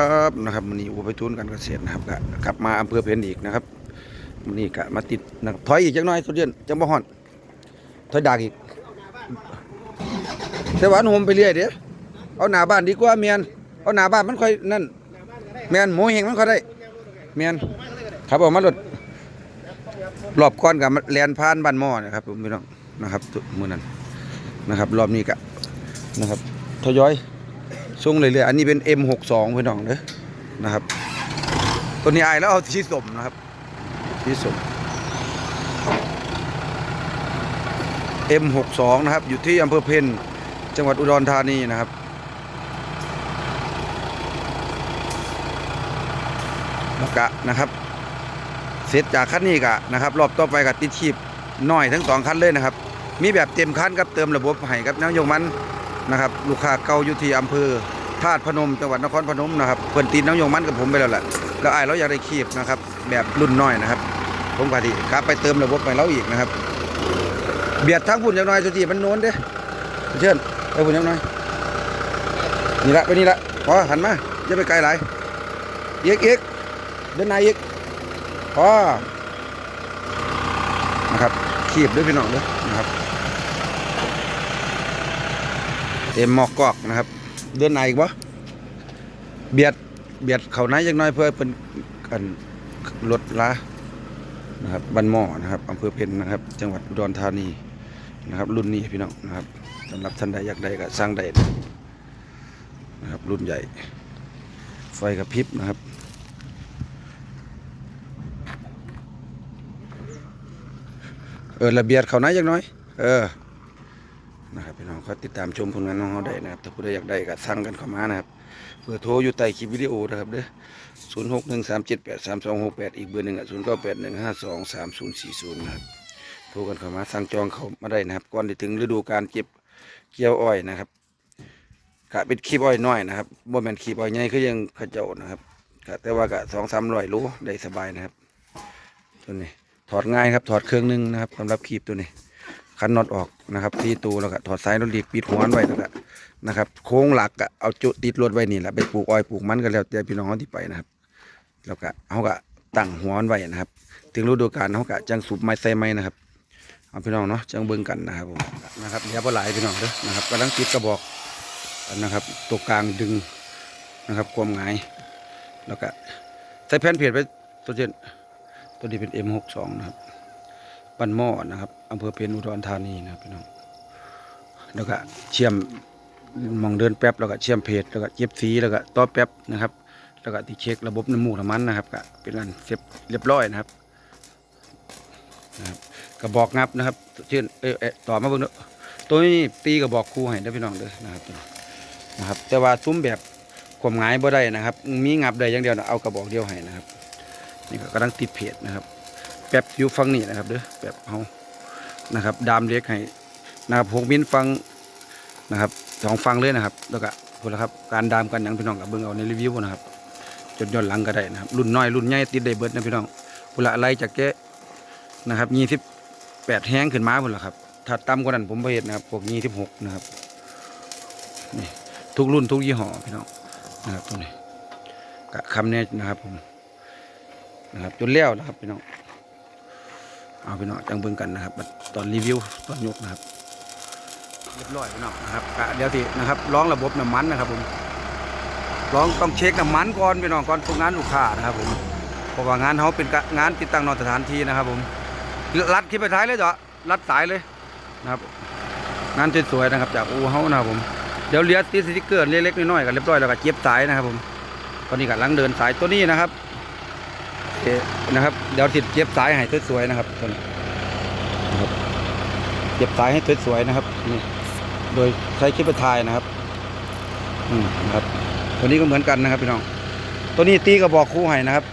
ครับนะครับมันนี้อุปทุนการเกษตรนะครับก็กลับมาอำเภอเพนอีกนะครับมันนี้ก็มาติดนะครับถอยอีกจักหน่อยสุดเดือนจังบ่ฮอนถอยดากอีกแต่ว่าหนมไปเรื่อยเด้อเอาหน้าบ้านดีกว่าเมียนเอาหน้าบ้านมันค่อยนั่นแม่นหมูเฮงมันค่อยได้เมียนครับออกมารถรอบก่อนกับแลนผ่านบ้านหม้อนะครับผมพี่น้องนะครับมือนั้นนะครับ รอบนี้ก็นะครับทยอย ส่งเรื่อยๆอันนี้เป็น M62 เพื่อนน้องเด้อนะครับ ตัวนี้อายแล้วเอาสีสมนะครับสีสม M62 นะครับ อยู่ที่อำเภอเพนจังหวัดอุดรธานีนะครับแล้วกะนะครับ เสร็จจากคันนี้กะนะครับ รอบต่อไปกับติดชีพน้อยทั้งสองคันเลยนะครับ มีแบบเต็มคันกับเติมระบบให้กับนายกมัน นะครับลูกค้าเก่าอยู่ที่อำเภอธาตุพนมจังหวัดนครพนมนะครับเพิ่นตีนน้ำยงมันกับผมไปแล้วแหละแล้วอ้ายเราอยากได้คีบนะครับ แบบรุ่นน้อยนะครับ ผมก็ดีกลับไปเติมระบบไปเราอีกนะครับ เบียดทั้งพุ่นจังน้อยสุทีมันโน้นเด้เชิญไปพุ่นจังน้อยนี่ละไปนี่ละพอหันมาอย่าไปไกลหลายเอีกเอีกเดินนายอีกพอนะครับคีบด้วยพี่น้องเด้อนะครับ เต็มหมอกกอกนะครับ เดินไหนอีกบ่เบียดเบียดเขาไหนจังน้อยเพื่อเป็นกันรถลานะครับบันหม้อนะครับอำเภอเพนนะครับ จังหวัดอุดรธานีนะครับ รุ่นนี้พี่น้องนะครับสำหรับท่านใดอยากได้ก็สร้างได้นะครับ รุ่นใหญ่ ไฟกระพริบนะครับเออระเบียดเขาไหนจังน้อย เออ นะครับพี่น้องก็ติดตามชมผลงานน้องเขาได้นะครับถ้าผู้ใดอยากได้ก็สั่งกันเข้ามานะครับเบอร์โทรอยู่ใต้คลิปวิดีโอนะครับเด้อศูนย์หกหนึ่งสามเจ็ดแปดสามสองหกแปดอีกเบอร์หนึ่งอะศูนย์เก้าแปดหนึ่งห้าสองสามศูนย์สี่ศูนย์นะครับโทรกันเข้ามาสั่งจองเขามาได้นะครับก่อนที่ถึงฤดูการเก็บเกี่ยวอ้อยนะครับกะเป็นคลิปอ้อยน้อยนะครับบ่แม่นคลิปอ้อยใหญ่คือยังขจ้านะครับกะแต่ว่ากะสองสามร้อยโลได้สบายนะครับตัวนี้ถอดง่ายครับถอดเครื่องหนึงนะครับสำหรับคลิปตัวนี้ คันน็อตออกนะครับตีตูแล้วก็ถอดสายรถหลีกปิดหัวนไว้แล้วก็นะครับ โค้งหลักก็เอาจุติดรถไว้นี่แหละไปปลูกอ้อยปลูกมันก็แล้วแต่พี่น้องเขาที่ไปนะครับ แล้วก็เขาก็ตั้งหัวนไว้นะครับ ถึงฤดูกาลเขาก็จังสูบไม้ใส่ไม้นะครับเอาพี่น้องเนาะจังเบิ่งกันนะครับผมนะครับอย่าบ่หลายพี่น้องเด้อนะครับกำลังติดกระบอกนะครับตัวกลางดึงนะครับความหงายแล้วก็ใส่แผ่นเพจไปตัวเช่นตัวนี้เป็น M62 นะครับ บ้านหม้อนะครับอำเภอเพนอุดรธานีนะครับพี่น้องแล้วก็เชื่อมมองเดินแป๊บแล้วก็เชื่อมเพจแล้วก็เย็บสีแล้วก็ต่อแป๊บนะครับ แล้วก็ติดเช็คระบบน้ำมูกน้ำมันนะครับก็เป็นอันเสร็จเรียบร้อยนะครับนะครับกระบอกงับนะครับเช่นเออเอะต่อมาเบิ่งเด้อตัวนี้ตีกระบอกคู่ให้เด้พี่น้องเด้อนะครับนะครับ แต่ว่าซุ้มแบบข่มงายบ่ได้นะครับ มีงับได้อย่างเดียวนะเอากระบอกเดียวให้นะครับ นี่ก็กำลังติดเพจนะครับ ป๊บอยู่ฟังนี่นะครับเด้อแป๊บเฮานะครับ ดามเล็กให้นะครับหกมิลฟังนะครับสองฟังเลยนะครับแล้วก็พูดแล้วครับการดามกันอย่างพี่น้องกับเบิ่งเอาในรีวิวนะครับจนย้อนหลังก็ได้นะครับ รุ่นน้อยรุ่นใหญ่ติดได้เบิดนะพี่น้องพูดละอะไรจากแกนะครับยี่สิบแปดแห้งขึ้นมาพุ่นละครับถ้าต่ำกว่านั้นผมบ่เห็นนะครับพวกยี่สิบหกนะครับนี่ทุกรุ่นทุกยี่ห้อพี่น้องนะครับตัวนี้กะคำนี้นะครับผมนะครับจนแล้วนะครับพี่น้อง เอาไปเนาะจังเบิ่งกันนะครับ ตอนรีวิวตอนยกนะครับเรียบร้อยไปเนาะนะครับเดี๋ยวทีนะครับร้องระบบน้ำมันนะครับผมร้องต้องเช็คน้ำมันก่อนไปเนาะก่อนทุกงานลูกค้านะครับผมเพราะว่างานเขาเป็นงานติดตั้งนอนสถานที่นะครับผมรัดคลิปไปท้ายเลยเจ้ะรัดสายเลยนะครับ งานสวยๆนะครับ จากอูเฮานะครับผมเดี๋ยวเลียติดสติ๊กเกอร์เล็กๆน้อยๆกันเรียบร้อยแล้วก็เจ็บสายนะครับผมตอนนี้กำลังเดินสายตัวนี้นะครับ เคนะครับเดี๋ยวติดเย็บสายให้สวยๆนะครับตัวนี้นะครับเย็บสายให้สวยๆนะครับนี่โดยใช้คลิปถ่ายนะครับอืมนะครับตัวนี้ก็เหมือนกันนะครับพี่น้อง ตัวนี้ตีกระบอกคู่ให้นะครับ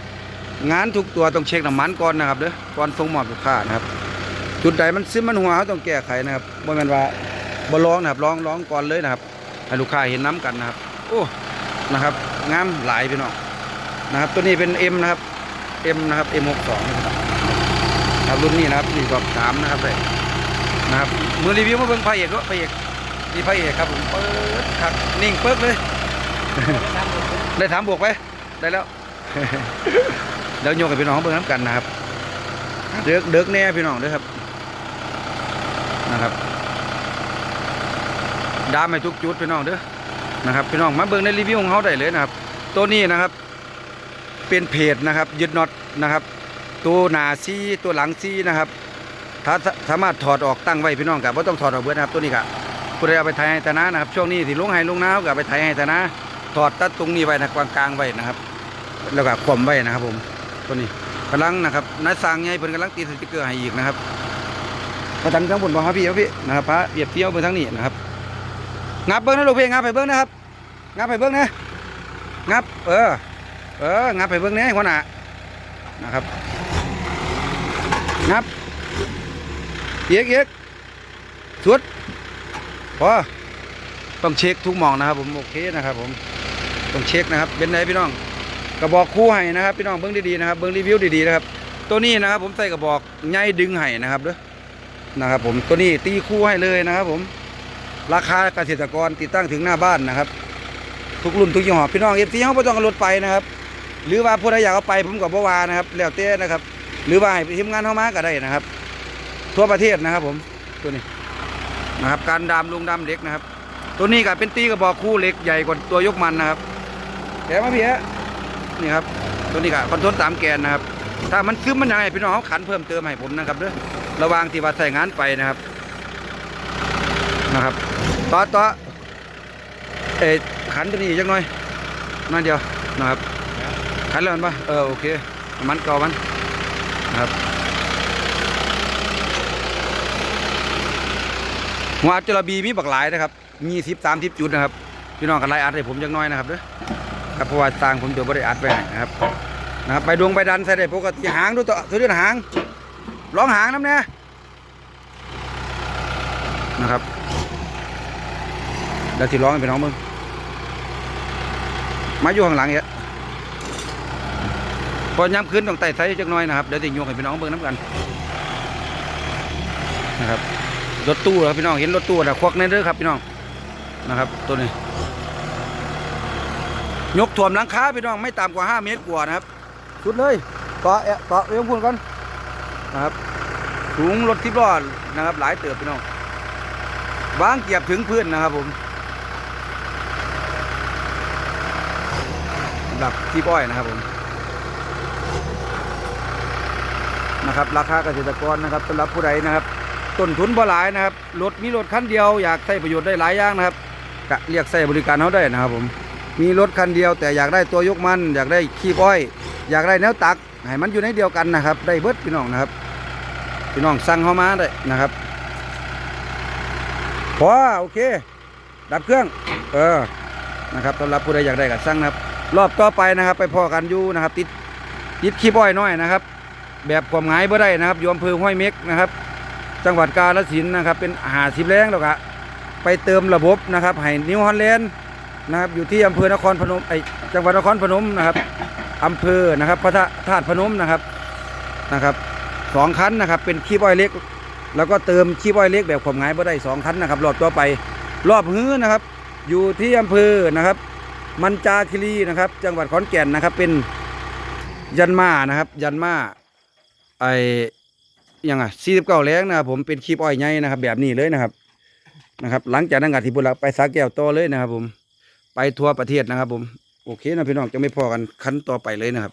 งานทุกตัวต้องเช็คน้ำมันก่อนนะครับเด้อก่อนส่งมอบลูกค้านะครับ จุดใดมันซึมมันหัวเขาต้องแก้ไขนะครับบ่แม่นว่าบ่ร้องนะครับร้องร้องก่อนเลยนะครับให้ลูกค้าเห็นน้ำกันนะครับ โอ้นะครับงามหลายพี่น้องนะครับ ตัวนี้เป็น M นะครับ M นะครับ M62 นะครับครับรุ่นนี้นะครับนี่ก็สามนะครับเลยนะครับมือรีวิวมาเบิ่งพระเอกด้วยพระเอกนี่พระเอกครับผมเปิดครับนิ่งเปิดเลย ได้ถามบวกไปได้แล้วเดี๋ยวโยกกับพี่น้องเบิ่งน้ำกันนะครับเด็กเด็กแน่พี่น้องเด้อครับนะครับดามให้ทุกจุดพี่น้องเด้อนะครับพี่น้องมาเบิ่งในรีวิวของเขาได้เลยนะครับ ตัวนี้นะครับ เป็นเพจนะครับ ยึดน็อตนะครับ ตัวหนาซีตัวหลังซีนะครับ ถ้าสามารถถอดออกตั้งไว้พี่น้องกับว่าต้องถอดออกเบิดนะครับตัวนี้กะผู้ใดเอาไปไทยให้ตานะนะครับ ช่วงนี้ที่ลงไห้ลงน้าวกับไปไทยให้ตานะถอดตัดตรงนี้ไว้นะกลางกลางๆไว้นะครับ แล้วก็ข่มไว้นะครับ ผมตัวนี้กำลังนะครับนายสร้างใหญ่เพิ่นกำลังตีสติกเกอร์ให้อีกนะครับมาทางข้งบนบ่ครับพี่ครับพี่นะครับพระเบียบเตี้ยวไปทางนี้นะครับงับเบิ้งนะลูกพี่งับไปเบิ้งนะครับงับไปเบิ้งนะงับเออ เอองับไปเบิ้งนี่หัวหน้านะครับงับเอียกเอียกสุดพอต้องเช็คทุกมองนะครับ ผมโอเคนะครับ ผมต้องเช็คนะครับ เป็นไงพี่น้องกระบอกคู่ให้นะครับพี่น้องเบิ้งดีๆนะครับเบิ้งรีวิวดีๆนะครับ ตัวนี้นะครับ ผมใส่กระบอกใหญ่ดึงให้นะครับเด้อนะครับ ผมตัวนี้ตีคู่ให้เลยนะครับ ผมราคาเกษตรกรติดตั้งถึงหน้าบ้านนะครับ ทุกรุ่นทุกยี่ห้อพี่น้องเอฟซีเขาไม่ต้องรถไปนะครับ หรือว่าผู้ใดอยากเอาไปผมกับบัวานะครับแล้วแต่นะครับ หรือว่าให้ทีมงานเข้ามาก็ได้นะครับ ทั่วประเทศนะครับ ผมตัวนี้นะครับ การดามลุงดามเด็กนะครับ ตัวนี้ก็เป็นตีกระบอกคู่เล็กใหญ่กว่าตัวยกมันนะครับแกมาเพี่ฮะนี่ครับ ตัวนี้ก็คอนโทรลสามแกนนะครับ ถ้ามันซึมมันยังไงพี่น้องเขาขันเพิ่มเติมให้ผมนะครับเด้อระวางที่ว่าใส่งานไปนะครับนะครับต่อต่อเอขันตัวนี้อีกจักหน่อยน้อยเดียวนะครับ ขันแล้วมันปะเออโอเค มันเก่ามันนะครับหัวจระบีมีบักหลายนะครับ มีสิบสามสิบจุดนะครับ พี่น้องกันไล่อัดให้ผมจักหน้อยนะครับเด้อครับเพราะว่าสร้างผมเดี๋ยวบริอัดไว้ให้นะครับนะครับไปดวงไปดันใส่ได้ปกติหางดูตัวตัวเดือนหางร้องหางน้ำเนี่ยนะครับเดี๋ยวที่ร้องให้พี่น้องมึงมาอยู่ข้างหลังเยอะ พอย้ำขึ้นต้องไต่ไซส์จักน้อยนะครับเดี๋ยวติโยกให้พี่น้องเบิ่งน้ำกันนะครับรถตู้ครับพี่น้องเห็นรถตู้นะควักในเด้อครับพี่น้องนะครับ ตัวนี้ ยกถ่วมหลังคาพี่น้องไม่ต่ำกว่า 5 เมตรกว่านะครับสุดเลยต่อเอะต่อเอื้อมพุ่นกันนะครับสูงรถทิพย์ล้อนะครับ หลายเติบพี่น้องวางเกียบถึงพื้นนะครับผมสำหรับที่ป้อยนะครับผม นะครับ ราคาเกษตรกรนะครับสำหรับผู้ใดนะครับ ต้นทุนบ่หลายนะครับรถมีรถคันเดียวอยากใช้ประโยชน์ได้หลายอย่างนะครับก็เรียกใช้บริการเขาได้นะครับผมมีรถคันเดียวแต่อยากได้ตัวยกมัน อยากได้ขี้อ้อย อยากได้แนวตักให้มันอยู่ในเดียวกันนะครับ ได้เบิดพี่น้องนะครับ พี่น้องสั่งเข้ามาได้นะครับพอโอเค ดับเครื่อง เออนะครับสำหรับผู้ใดอยากได้ก็สั่งนะครับ รอบต่อไปนะครับ ไปพอกันอยู่นะครับ ติดติดขี้อ้อยน้อยนะครับ แบบความหงายบ่ได้นะครับอยอำเภอห้วยเม็กนะครับ จังหวัดกาฬสินธุ์นะครับ เป็นหาสิบแรงแล้วก็ไปเติมระบบนะครับให้นิวฮอลแลนด์นะครับอยู่ที่อำเภอนครพนมไอจังหวัดนครพนมนะครับอำเภอนะครับพระธาตุพนมนะครับนะครับสองคันนะครับ เป็นขี้บอยเล็ก แล้วก็เติมขี้บอยเล็กแบบขมงายบ่ได้สองคันนะครับรอบต่อไปรอบฮื้อนะครับ อยู่ที่อำเภอนะครับ มันจาคิรีนะครับ จังหวัดขอนแก่นนะครับ เป็นยันมานะครับ ยันมา ไอยังไงสี่สิบเก้าแรงนะครับผมเป็นคีบอยใหญ่นะครับ แบบนี้เลยนะครับนะครับ หลังจากนั้นก็ที่บุรีไปสาแก้วต่อเลยนะครับ ผม ไปทัวร์ประเทศนะครับ ผมโอเคนะพี่น้องจะไม่พอกันคันต่อไปเลยนะครับ